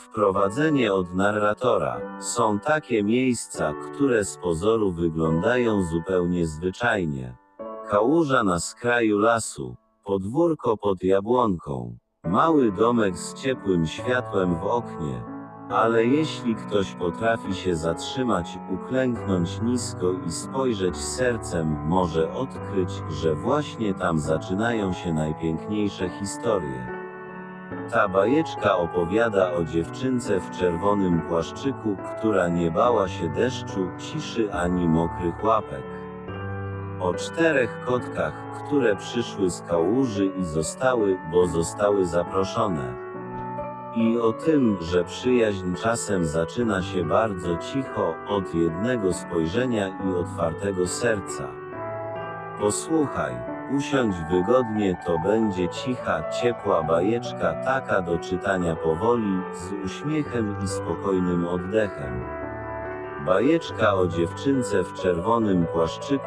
Wprowadzenie od narratora. Są takie miejsca, które z pozoru wyglądają zupełnie zwyczajnie. Kałuża na skraju lasu, podwórko pod jabłonką, mały domek z ciepłym światłem w oknie. Ale jeśli ktoś potrafi się zatrzymać, uklęknąć nisko i spojrzeć sercem, może odkryć, że właśnie tam zaczynają się najpiękniejsze historie. Ta bajeczka opowiada o dziewczynce w czerwonym płaszczyku, która nie bała się deszczu, ciszy ani mokrych łapek. O czterech kotkach, które przyszły z kałuży i zostały, bo zostały zaproszone. I o tym, że przyjaźń czasem zaczyna się bardzo cicho, od jednego spojrzenia i otwartego serca. Posłuchaj, usiądź wygodnie, to będzie cicha, ciepła bajeczka, taka do czytania powoli, z uśmiechem i spokojnym oddechem. Bajeczka o dziewczynce w czerwonym płaszczyku